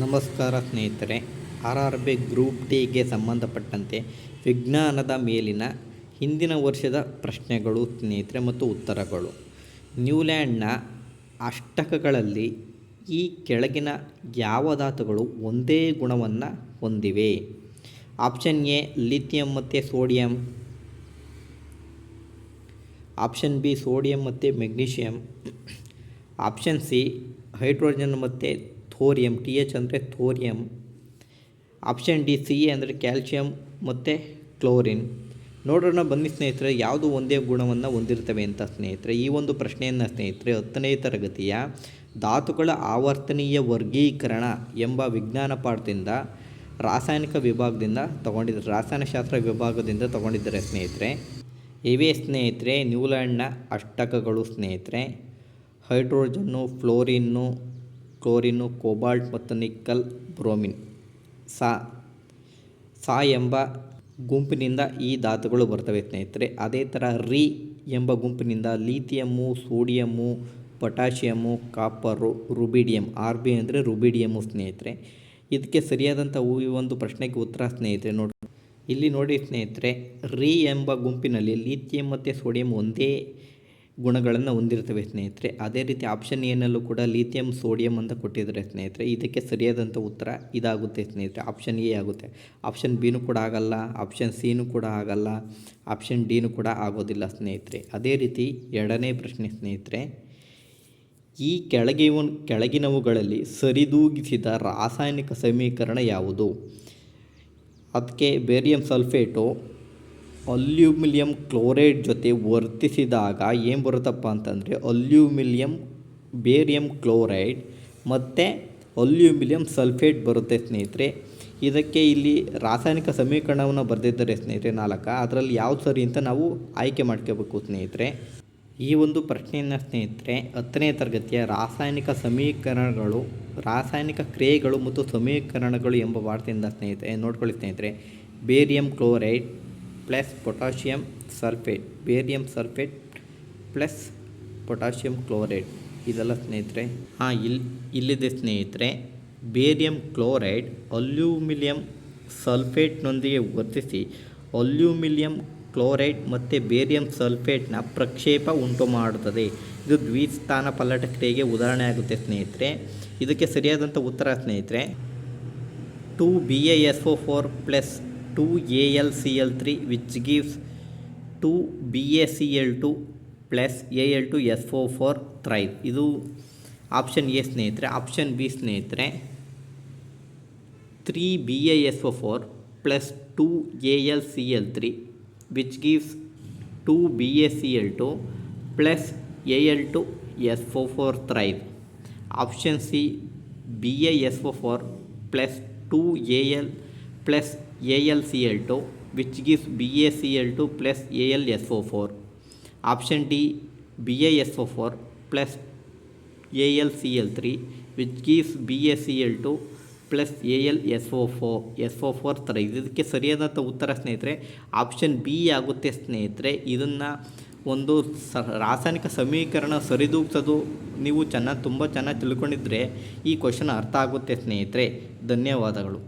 ನಮಸ್ಕಾರ ಸ್ನೇಹಿತರೆ, R R B group ಟಿಗೆ ಸಂಬಂಧಪಟ್ಟಂತೆ ವಿಜ್ಞಾನದ ಮೇಲಿನ ಹಿಂದಿನ ವರ್ಷದ ಪ್ರಶ್ನೆಗಳು, ಸ್ನೇಹಿತರೆ, ಮತ್ತು ಉತ್ತರಗಳು. ನ್ಯೂಲ್ಯಾಂಡ್ನ ಅಷ್ಟಕಗಳಲ್ಲಿ ಈ ಕೆಳಗಿನ ಯಾವ ಧಾತುಗಳು ಒಂದೇ ಗುಣವನ್ನು ಹೊಂದಿವೆ? ಆಪ್ಷನ್ ಎ, ಲಿಥಿಯಂ ಮತ್ತು ಸೋಡಿಯಂ. ಆಪ್ಷನ್ ಬಿ, ಸೋಡಿಯಂ ಮತ್ತು ಮೆಗ್ನೀಷಿಯಂ. ಆಪ್ಷನ್ ಸಿ, ಹೈಡ್ರೋಜನ್ ಮತ್ತು ಥೋರಿಯಂ ಟಿ ಎಚ್ ಅಂದರೆ thorium option D C A ಅಂದರೆ ಕ್ಯಾಲ್ಶಿಯಂ ಮತ್ತು ಕ್ಲೋರಿನ್ ನೋಡೋಣ ಬನ್ನಿ ಸ್ನೇಹಿತರೆ, ಯಾವುದು ಒಂದೇ ಗುಣವನ್ನು ಹೊಂದಿರ್ತವೆ ಅಂತ ಸ್ನೇಹಿತರೆ? ಈ ಒಂದು ಪ್ರಶ್ನೆಯನ್ನು ಸ್ನೇಹಿತರೆ, ಹತ್ತನೇ ತರಗತಿಯ ಧಾತುಗಳ ಆವರ್ತನೀಯ ವರ್ಗೀಕರಣ ಎಂಬ ವಿಜ್ಞಾನ ಪಾಠದಿಂದ, ರಾಸಾಯನಿಕ ವಿಭಾಗದಿಂದ ತಗೊಂಡಿದ್ದಾರೆ ರಾಸಾಯನಶಾಸ್ತ್ರ ವಿಭಾಗದಿಂದ ತಗೊಂಡಿದ್ದಾರೆ ಸ್ನೇಹಿತರೆ. ಇವೇ ಸ್ನೇಹಿತರೆ ನ್ಯೂಲ್ಯಾಂಡ್ನ ಅಷ್ಟಕಗಳು ಸ್ನೇಹಿತರೆ. ಹೈಡ್ರೋಜನ್ನು ಫ್ಲೋರಿನ್ನು ಕ್ಲೋರಿನ್ನು ಕೋಬಾಲ್ಟ್ ಮತ್ತು ನಿಕ್ಕಲ್ ಬ್ರೋಮಿನ್. ಸಾ ಸಾ ಎಂಬ ಗುಂಪಿನಿಂದ ಈ ಧಾತುಗಳು ಬರ್ತವೆ ಸ್ನೇಹಿತರೆ. ಅದೇ ಥರ ರಿ ಎಂಬ ಗುಂಪಿನಿಂದ lithium, sodium, potassium, copper, rubidium R B ಅಂದರೆ ರುಬಿಡಿಯಮ್ಮು ಸ್ನೇಹಿತರೆ. ಇದಕ್ಕೆ ಸರಿಯಾದಂಥ ಈ ಒಂದು ಪ್ರಶ್ನೆಗೆ ಉತ್ತರ ಸ್ನೇಹಿತರೆ ನೋಡಿ. ಇಲ್ಲಿ ನೋಡಿ ಸ್ನೇಹಿತರೆ, ರಿ ಎಂಬ ಗುಂಪಿನಲ್ಲಿ ಲೀಥಿಯಂ ಮತ್ತು ಸೋಡಿಯಂ ಒಂದೇ ಗುಣಗಳನ್ನು ಹೊಂದಿರ್ತವೆ ಸ್ನೇಹಿತರೆ. ಅದೇ ರೀತಿ ಆಪ್ಷನ್ ಏನಲ್ಲೂ ಕೂಡ ಲಿಥಿಯಂ ಸೋಡಿಯಂ ಅಂತ ಕೊಟ್ಟಿದ್ದಾರೆ ಸ್ನೇಹಿತರೆ. ಇದಕ್ಕೆ ಸರಿಯಾದಂಥ ಉತ್ತರ ಇದಾಗುತ್ತೆ ಸ್ನೇಹಿತರೆ. ಆಪ್ಷನ್ ಎ ಆಗುತ್ತೆ. ಆಪ್ಷನ್ ಬಿನೂ ಕೂಡ ಆಗಲ್ಲ. ಆಪ್ಷನ್ ಸಿನೂ ಕೂಡ ಆಗಲ್ಲ. ಆಪ್ಷನ್ ಡಿನೂ ಕೂಡ ಆಗೋದಿಲ್ಲ ಸ್ನೇಹಿತರೆ. ಅದೇ ರೀತಿ ಎರಡನೇ ಪ್ರಶ್ನೆ ಸ್ನೇಹಿತರೆ. ಈ ಕೆಳಗಿನ ಕೆಳಗಿನವುಗಳಲ್ಲಿ ಸರಿದೂಗಿಸಿದ ರಾಸಾಯನಿಕ ಸಮೀಕರಣ ಯಾವುದು? ಅದಕ್ಕೆ ಬೇರಿಯಂ ಸಲ್ಫೇಟು ಅಲ್ಯೂಮಿಲಿಯಂ ಕ್ಲೋರೈಡ್ ಜೊತೆ ವರ್ತಿಸಿದಾಗ ಏನು ಬರುತ್ತಪ್ಪ ಅಂತಂದರೆ ಅಲ್ಯೂಮಿಲಿಯಂ ಬೇರಿಯಂ ಕ್ಲೋರೈಡ್ ಮತ್ತು ಅಲ್ಯೂಮಿಲಿಯಂ ಸಲ್ಫೇಟ್ ಬರುತ್ತೆ ಸ್ನೇಹಿತರೆ. ಇದಕ್ಕೆ ಇಲ್ಲಿ ರಾಸಾಯನಿಕ ಸಮೀಕರಣವನ್ನು ಬರೆದಿದ್ದಾರೆ ಸ್ನೇಹಿತರೆ ನಾಲ್ಕು ಅದರಲ್ಲಿ ಯಾವ್ದು ಸರಿ ಅಂತ ನಾವು ಆಯ್ಕೆ ಮಾಡ್ಕೋಬೇಕು ಸ್ನೇಹಿತರೆ. ಈ ಒಂದು ಪ್ರಶ್ನೆಯನ್ನು ಸ್ನೇಹಿತರೆ ಹತ್ತನೇ ತರಗತಿಯ ರಾಸಾಯನಿಕ ಸಮೀಕರಣಗಳು, ರಾಸಾಯನಿಕ ಕ್ರಿಯೆಗಳು ಮತ್ತು ಸಮೀಕರಣಗಳು ಎಂಬ ಪಾಠದಿಂದ ಸ್ನೇಹಿತರೆ, ನೋಡ್ಕೊಳ್ಳಿ ಸ್ನೇಹಿತರೆ. Barium chloride plus potassium sulphate, barium sulphate plus potassium chloride. ಇದೆಲ್ಲ ಸ್ನೇಹಿತರೆ? ಹಾಂ ಇಲ್ಲಿ ಇಲ್ಲಿದೆ ಸ್ನೇಹಿತರೆ. ಬೇರಿಯಂ ಕ್ಲೋರೈಡ್ ಅಲ್ಯೂಮಿಲಿಯಂ ಸಲ್ಫೇಟ್ನೊಂದಿಗೆ ವರ್ತಿಸಿ ಅಲ್ಯೂಮಿಲಿಯಂ ಕ್ಲೋರೈಡ್ ಮತ್ತು ಬೇರಿಯಂ ಸಲ್ಫೇಟ್ನ ಪ್ರಕ್ಷೇಪ ಉಂಟು ಮಾಡುತ್ತದೆ. ಇದು ದ್ವಿಸ್ಥಾನ ಪಲ್ಲಟ ಉದಾಹರಣೆ ಆಗುತ್ತೆ ಸ್ನೇಹಿತರೆ. ಇದಕ್ಕೆ ಸರಿಯಾದಂಥ ಉತ್ತರ ಸ್ನೇಹಿತರೆ, two B A S O four plus two A L C L three which gives two B A C L two plus A L two S O four thrive ಇದು ಆಪ್ಷನ್ ಎ ಸ್ನೇಹಿತರೆ option B ಸ್ನೇಹಿತರೆ three B A S O four plus two A L C L three which gives two B A C L two plus A L two S O four thrive option C B A S O four plus two A L plus A L C L two which gives B A C L two plus A L S O four option D B A S O four plus A L C L three which gives B A C L two plus A L S O four S O four ಥರ ಇದಕ್ಕೆ ಸರಿಯಾದಂಥ ಉತ್ತರ ಸ್ನೇಹಿತರೆ option B ಆಗುತ್ತೆ ಸ್ನೇಹಿತರೆ, ಇದನ್ನು ಒಂದು ಸ, ರಾಸಾಯನಿಕ ಸಮೀಕರಣ ಸರಿದೂಗ್ಸೋದು ನೀವು ಚೆನ್ನಾಗಿ, ತುಂಬ ಚೆನ್ನಾಗಿ ತಿಳ್ಕೊಂಡಿದ್ರೆ ಈ ಕ್ವಶನ್ ಅರ್ಥ ಆಗುತ್ತೆ ಸ್ನೇಹಿತರೆ. ಧನ್ಯವಾದಗಳು.